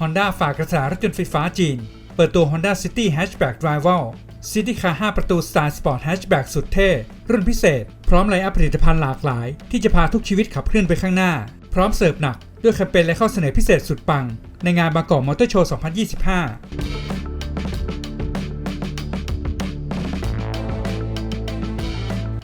Honda ฝากกระแสรถยนต์ไฟฟ้าจีน เปิดตัว Honda City Hatchback Rival City Car 5ประตูสไตล์สปอร์ตแฮชแบ็กสุดเท่ รุ่นพิเศษ พร้อมไลน์อัพผลิตภัณฑ์หลากหลาย ที่จะพาทุกชีวิตขับเคลื่อนไปข้างหน้า พร้อมเสิร์ฟหนัก ด้วยแคมเปญและข้อเสนอพิเศษสุดปัง ในงานบางกอกมอเตอร์โชว์ 2025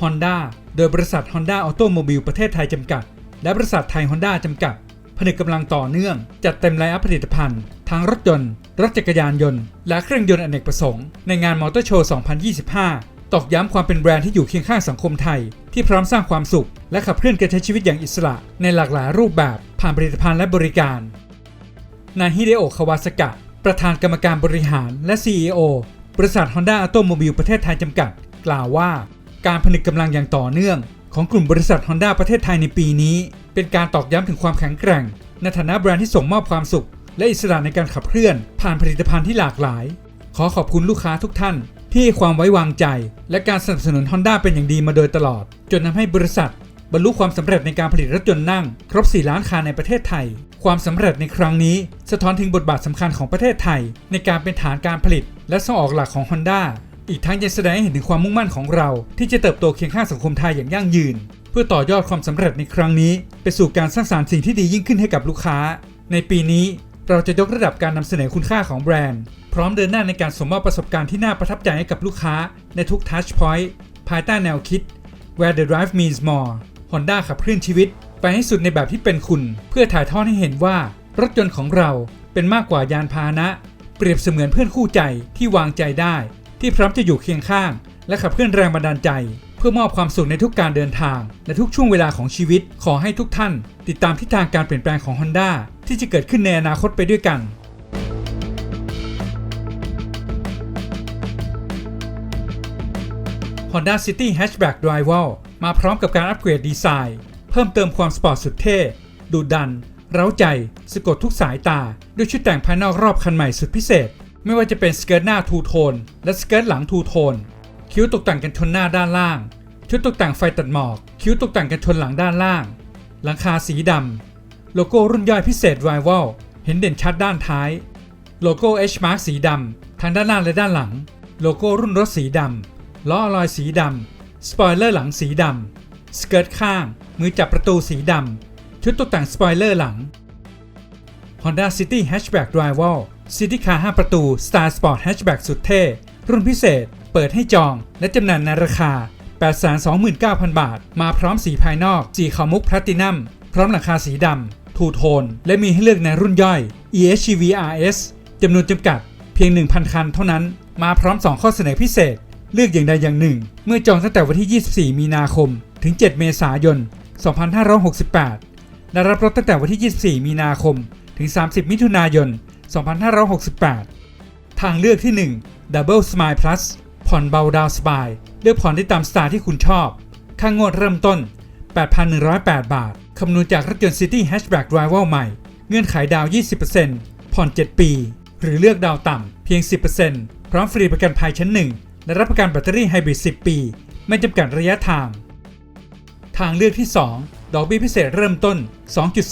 Honda โดยบริษัท Honda Automobile ประเทศไทยจำกัด และบริษัทไทย Honda จำกัด ผนึกกำลังต่อเนื่อง จัดเต็มไลน์อัพผลิตภัณฑ์ทั้งรถยนต์ รถจักรยานยนต์ และเครื่องยนต์อเนกประสงค์ ในงานมอเตอร์โชว์ 2025 ตอกย้ำความเป็นแบรนด์ที่อยู่เคียงข้างสังคมไทย ที่พร้อมสร้างความสุข และขับเคลื่อนการใช้ชีวิตอย่างอิสระ ในหลากหลายรูปแบบผ่านผลิตภัณฑ์และบริการ นายฮิเดโอะคาวาสกะ ประธานกรรมการบริหารและ CEO บริษัท Honda Automobile ประเทศไทยจำกัด กล่าวว่า การผนึกกำลังอย่างต่อเนื่อง ของกลุ่มบริษัท Honda ประเทศไทยในปีนี้ เป็นการตอกย้ำถึงความแข็งแกร่ง ในฐานะแบรนด์ที่ส่งมอบความสุข และอิสระในการขับเคลื่อน ผ่านผลิตภัณฑ์ที่หลากหลาย ขอขอบคุณลูกค้าทุกท่าน ที่ให้ความไว้วางใจ และการสนับสนุน Honda เป็นอย่างดีมาโดยตลอด จนทำให้บริษัท บรรลุความสำเร็จในการผลิตรถยนต์นั่ง ครบ 4 ล้านคันในประเทศไทย ความสำเร็จในครั้งนี้ สะท้อนถึงบทบาทสำคัญของประเทศไทย ในการเป็นฐานการผลิต และส่งออกหลักของ Honda อีกทั้งยังแสดงให้เห็นถึงความมุ่งมั่นของเรา ที่จะเติบโตเคียงข้างสังคมไทยอย่างยั่งยืน เพื่อต่อยอดความสำเร็จในครั้งนี้ ไปสู่การสร้างสารรค์สิ่งที่ดียิ่งขึ้นให้กับลูกค้า ในปีนี้เราจะยกระดับการนำเสนอคุณค่าของแบรนด์ พร้อมเดินหน้าในการสมมอบประสบการณ์ที่น่าประทับใจให้กับลูกค้าในทุก touch point ภายใต้แนวคิด where the drive means more Honda ขับเคลื่อนชีวิต ไปให้สุดในแบบที่เป็นคุณ เพื่อถ่ายทอดให้เห็นว่ารถยนต์ของเราเป็นมากกว่ายานพาหนะ เปรียบเสมือนเพื่อนคู่ใจที่วางใจได้ ที่พร้อมจะอยู่เคียงข้าง และขับเคลื่อนแรงบันดาลใจ เพื่อมอบความสุขในทุกการเดินทาง และทุกช่วงเวลาของชีวิต ขอให้ทุกท่าน ติดตามทิศทางการเปลี่ยนแปลงของ Honda ที่จะเกิดขึ้นในอนาคตไปด้วยกันฮ Honda City Hatchback Rival มาพร้อมกับการอัปเกรดดีไซน์ เพิ่มเติมความสปอร์ตสุดเท่ดุดัน เร้าใจ สะกดทุกสายตา ด้วยชุดแต่งภายนอกรอบคันใหม่สุดพิเศษ ไม่ว่าจะเป็นสเกิร์ตหน้าทูโทนและสเกิร์ตหลังทูโทนคิ้วตกแต่งกันชนหน้าด้านล่าง ชุดตกแต่งไฟตัดหมอก คิ้วตกแต่งกันชนหลังด้านล่าง หลังคาสีดำโลโก้รุ่นย่อยพิเศษ Rival เห็นเด่นชัดด้านท้าย โลโก้ H Mark สีดำทั้งด้านหน้าและด้านหลัง โลโก้รุ่นรถสีดำล้ออลอยสีดำสปอยเลอร์หลังสีดำสเกิร์ตข้าง มือจับประตูสีดำชุดตกแต่งสปอยเลอร์หลัง Honda City Hatchback Rival City Car 5ประตู Star Sport Hatchback สุดเท่ รุ่นพิเศษ เปิดให้จอง และจำหน่ายในราคา 829,000 บาท มาพร้อมสีภายนอก สีขาวมุกแพลตินัม พร้อมหลังคาสีดำทูโทน และมีให้เลือกในรุ่นย่อย EHEV RS จำนวนจำกัด เพียง 1,000 คันเท่านั้น มาพร้อม 2 ข้อเสนอพิเศษ เลือกอย่างใดอย่างหนึ่ง เมื่อจองตั้งแต่วันที่ 24 มีนาคม ถึง 7 เมษายน 2568และรับรถตั้งแต่วันที่ 24 มีนาคม ถึง 30 มิถุนายน 2568 ทางเลือกที่ 1 Double Smile Plus ผ่อนเบาดาวสบาย เลือกผ่อนได้ตามสไตล์ที่คุณชอบ ค่างวดเริ่มต้น 8,108 บาท คำนวณจากรถยนต์ City Hatchback Rival ใหม่ เงื่อนไขดาว 20%ผ่อน 7 ปี หรือเลือกดาวต่ำเพียง 10%พร้อมฟรีประกันภัยชั้น 1 และรับประกันแบตเตอรี่ไฮบริด 10 ปี ไม่จำกัดระยะทาง ทางเลือกที่ 2 ดอกเบี้ยพิเศษเริ่มต้น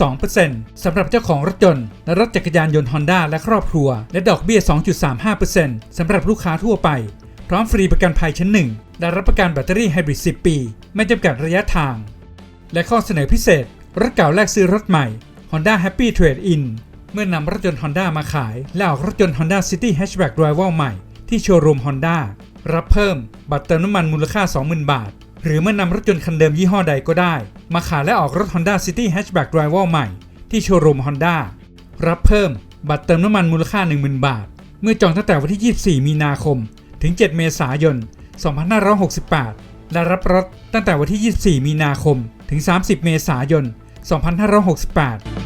2.2%สำหรับเจ้าของรถยนต์และรถจักรยานยนต์ Honda และครอบครัว และดอกเบี้ย 2.35%สำหรับลูกค้าทั่วไป พร้อมฟรีประกันภัยชั้น1และรับประกันแบตเตอรี่ไฮบริด 10 ปี ไม่จำกัดระยะทาง และข้อเสนอพิเศษ รถเก่าแลกซื้อรถใหม่ Honda Happy Trade In เมื่อนำรถยนต์ Honda มาขาย และออกรถยนต์ Honda City Hatchback Rival ใหม่ที่โชว์รูม Honda รับเพิ่ม บัตรเติมน้ำมันมูลค่า 20,000 บาท หรือเมื่อนำรถยนต์คันเดิมยี่ห้อใดก็ได้ มาขายและออกรถ Honda City Hatchback Rival ใหม่ ที่โชว์รูม Honda รับเพิ่มบัตรเติมน้ำมันมูลค่า 10,000 บาท เมื่อจองตั้งแต่วันที่ 24 มีนาคม ถึง 7 เมษายน 2568 และรับรถตั้งแต่วันที่ 24 มีนาคม ถึง 30 เมษายน 2568